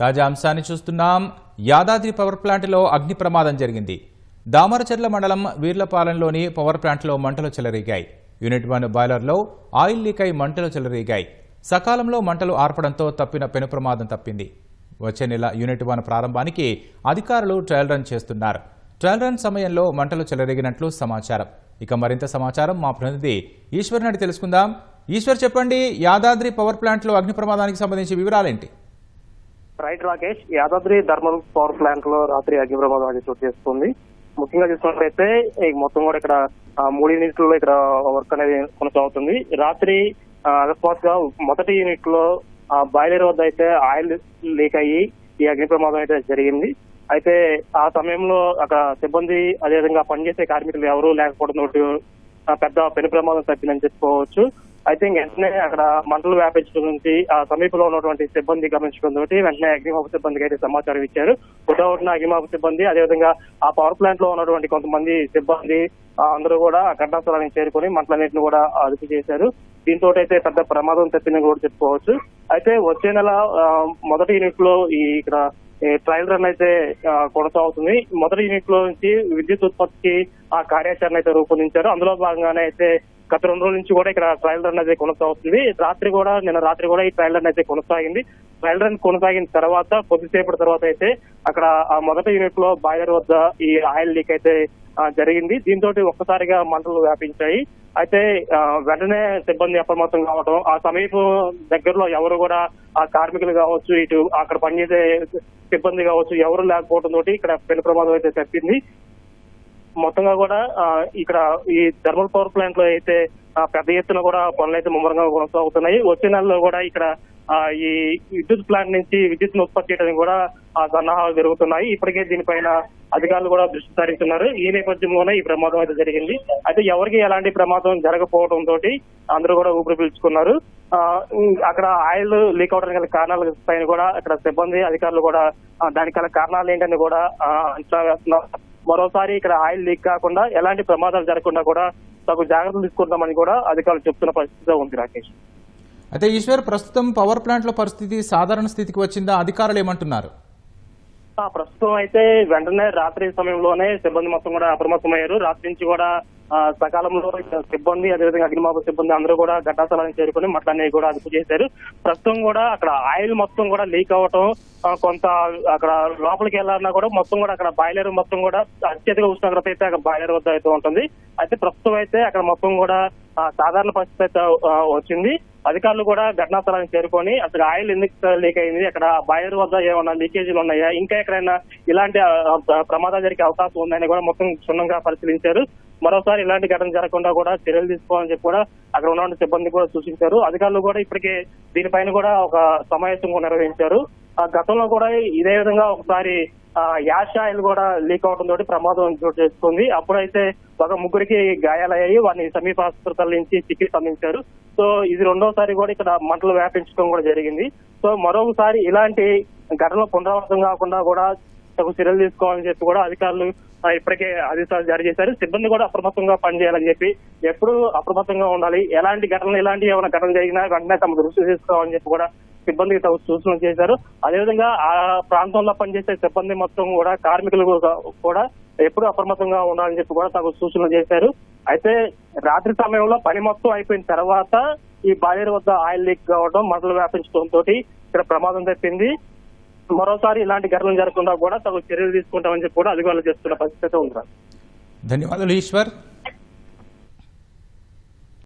తాజా అంశాన్ని చూస్తున్నాం. యాదాద్రి పవర్ ప్లాంట్లో అగ్ని ప్రమాదం జరిగింది. దామరచెర్ల మండలం వీర్లపాలెంలోని పవర్ ప్లాంట్లో మంటలు చెలరేగాయి. యూనిట్ వన్ బాయిలర్లో ఆయిల్ లీక్ అయి మంటలు చెలరేగాయి. సకాలంలో మంటలు ఆర్పడంతో తప్పిన పెను ప్రమాదం తప్పింది. వచ్చే నెల యూనిట్ వన్ ప్రారంభానికి అధికారులు ట్రయల్ రన్ చేస్తున్నారు. ట్రయల్ రన్ సమయంలో మంటలు చెలరేగినట్లు సమాచారం. ఇక మరింత సమాచారం మా ప్రతినిధి ఈశ్వర్ నాటి తెలుసుకుందాం. ఈశ్వర్ చెప్పండి యాదాద్రి పవర్ ప్లాంట్లో అగ్ని ప్రమాదానికి సంబంధించి వివరాలేంటి? Right Rakesh Yadadri thermal power ప్లాంట్లో రాత్రి అగ్ని ప్రమాదం అనేది చోటు చేసుకుంది. ముఖ్యంగా చూసుకున్నట్లయితే మొత్తం కూడా ఇక్కడ మూడు యూనిట్లలో ఇక్కడ వర్క్ అనేది కొనసాగుతుంది. రాత్రి అకస్మాత్గా మొదటి యూనిట్లో ఆ బాయిలర్ వద్ద అయితే ఆయిల్ లీక్ అయ్యి ఈ అగ్ని ప్రమాదం అయితే జరిగింది. అయితే ఆ సమయంలో అక్కడ సిబ్బంది అదేవిధంగా పనిచేసే కార్మికులు ఎవరూ లేకపోవడం పెద్ద పెను ప్రమాదం తప్పిందని చెప్పుకోవచ్చు. అయితే ఇంక వెంటనే అక్కడ మంటలు వ్యాపించడం నుంచి ఆ సమీపంలో ఉన్నటువంటి సిబ్బంది గమనించడం తోటి వెంటనే అగ్నిమాపక సిబ్బందికి అయితే సమాచారం ఇచ్చారు. ఉదయం అగ్నిమాపక సిబ్బంది అదేవిధంగా ఆ పవర్ ప్లాంట్లో ఉన్నటువంటి కొంతమంది సిబ్బంది అందరూ కూడా ఆ ఘటనా స్థలానికి చేరుకొని మంటలన్నింటిని కూడా అదుపు చేశారు. దీంతో అయితే పెద్ద ప్రమాదం తప్పిందని కూడా చెప్పుకోవచ్చు. అయితే వచ్చే నెల మొదటి యూనిట్లో ఈ ఇక్కడ ట్రయల్ రన్ అయితే కొనసాగుతుంది. మొదటి యూనిట్లో నుంచి విద్యుత్ ఉత్పత్తికి ఆ కార్యాచరణ అయితే రూపొందించారు. అందులో భాగంగానే అయితే గత రెండు రోజుల నుంచి కూడా ఇక్కడ ట్రయల్ రన్ అయితే కొనసాగుతుంది. రాత్రి కూడా నిన్న రాత్రి కూడా ఈ ట్రయల్ రన్ అయితే కొనసాగింది. ట్రయల్ రన్ కొనసాగిన తర్వాత కొద్దిసేపటి తర్వాత అయితే అక్కడ ఆ మొదటి యూనిట్లో బాయిలర్ వద్ద ఈ ఆయిల్ లీక్ అయితే జరిగింది. దీంతో ఒక్కసారిగా మంటలు వ్యాపించాయి. అయితే వెంటనే సిబ్బంది అప్రమత్తం కావడం ఆ సమీపం దగ్గరలో ఎవరు కూడా ఆ కార్మికులు కావచ్చు ఇటు అక్కడ పనిచేసే సిబ్బంది కావచ్చు ఎవరు లేకపోవడం తోటి ఇక్కడ పెను ప్రమాదం అయితే తప్పింది మొత్తంగా కూడా ఇక్కడ ఈ థర్మల్ పవర్ ప్లాంట్లో అయితే పెద్ద ఎత్తున కూడా పనులు అయితే ముమ్మరంగా కొనసాగుతున్నాయి. వచ్చే నెలలో కూడా ఇక్కడ ఈ విద్యుత్ ప్లాంట్ నుంచి విద్యుత్ ఉత్పత్తి చేయడానికి కూడా సన్నాహాలు జరుగుతున్నాయి. ఇప్పటికే దీనిపైన అధికారులు కూడా దృష్టి సారిస్తున్నారు ఈ నేపథ్యంలోనే ఈ ప్రమాదం అయితే జరిగింది. అయితే ఎవరికి ఎలాంటి ప్రమాదం జరగకపోవడం తోటి అందరూ కూడా ఊపిరి పీల్చుకున్నారు. అక్కడ ఆయిల్ లీక్ అవడానికి గల కారణాల పైన కూడా అక్కడ సిబ్బంది అధికారులు కూడా దానికి గల కారణాలు ఏంటని కూడా అంచనా వేస్తున్నారు. మరోసారి ఇక్కడ ఆయిల్ లీక్ కాకుండా ఎలాంటి ప్రమాదాలు జరగకుండా కూడా తగు జాగ్రత్తలు తీసుకుంటామని కూడా అధికారులు చెప్తున్న పరిస్థితిలో ఉంది రాకేష్. అయితే ఈశ్వర్ ప్రస్తుతం పవర్ ప్లాంట్లో పరిస్థితి సాధారణ స్థితికి వచ్చిందా? అధికారులు ఏమంటున్నారు? ప్రస్తుతం అయితే వెంటనే రాత్రి సమయంలోనే సిబ్బంది మొత్తం కూడా అప్రమత్తమయ్యారు. రాత్రి నుంచి కూడా సకాలంలో సిబ్బంది అదేవిధంగా అగ్నిమాపక సిబ్బంది అందరూ కూడా ఘటాస్థలానికి చేరుకుని మట్లన్నీ కూడా అదుపు చేశారు. ప్రస్తుతం కూడా అక్కడ ఆయిల్ మొత్తం కూడా లీక్ అవటం కొంత అక్కడ లోపలికి వెళ్ళాలన్నా కూడా మొత్తం కూడా అక్కడ బాయిలర్ మొత్తం కూడా అత్యధిక ఉష్ణోగ్రత అయితే అక్కడ బాయిలర్ వద్ద అయితే ఉంటుంది. అయితే ప్రస్తుతం అయితే అక్కడ మొత్తం కూడా సాధారణ పరిస్థితి అయితే వచ్చింది. అధికారులు కూడా ఘటనా స్థలానికి చేరుకొని అసలు ఆయిల్ ఎందుకు లీక్ అయింది? అక్కడ బాయర్ వద్ద ఏమైనా లీకేజీలు ఉన్నాయా? ఇంకా ఎక్కడైనా ఇలాంటి ప్రమాదాలు జరిగే అవకాశం ఉందని కూడా మొత్తం క్షుణ్ణంగా పరిశీలించారు. మరోసారి ఇలాంటి ఘటన జరగకుండా కూడా చర్యలు తీసుకోవాలని చెప్పి కూడా అక్కడ ఉన్న సిబ్బంది కూడా సూచించారు. అధికారులు కూడా ఇప్పటికే దీనిపైన కూడా ఒక సమావేశం నిర్వహించారు. ఆ గతంలో కూడా ఇదే విధంగా ఒకసారి యాష్ ఆయిల్ కూడా లీక్ అవడం తోటి ప్రమాదం చోటు చేసుకుంది. అప్పుడైతే ఒక ముగ్గురికి గాయాలయ్యాయి. వారిని సమీప ఆసుపత్రుల నుంచి చికిత్స అందించారు. సో ఇది రెండోసారి కూడా ఇక్కడ మంటలు వ్యాపించడం కూడా జరిగింది. సో మరొకసారి ఇలాంటి ఘటనలు పునరావృతం కాకుండా కూడా తగు చర్యలు తీసుకోవాలని చెప్పి కూడా అధికారులు ఇప్పటికే ఆదేశాలు జారీ చేశారు. సిబ్బంది కూడా అప్రమత్తంగా పనిచేయాలని చెప్పి ఎప్పుడు అప్రమత్తంగా ఉండాలి. ఎలాంటి ఘటనలు ఎలాంటి ఏమైనా ఘటన జరిగినా వెంటనే తమ దృష్టి తీసుకోవాలని చెప్పి కూడా సిబ్బందికి తగు సూచనలు చేశారు. అదేవిధంగా ఆ ప్రాంతంలో పనిచేసే సిబ్బంది మొత్తం కూడా కార్మికులు కూడా- కూడా ఎప్పుడు అప్రమత్తంగా ఉండాలని చెప్పి కూడా తగు సూచనలు చేశారు. అయితే రాత్రి సమయంలో పని మొత్తం అయిపోయిన తర్వాత ఈ బాయిలర్ వద్ద ఆయిల్ లీక్ కావడం మంటలు వ్యాపించడంతో ఇక్కడ ప్రమాదం తప్పింది మరోసారి ఇలాంటి ఘటనలు జరగకుండా కూడా తగు చర్యలు తీసుకుంటామని చెప్పి కూడా అధికారులు చేస్తున్న పరిస్థితి ఉంది. ధన్యవాదాలు ఈశ్వర్.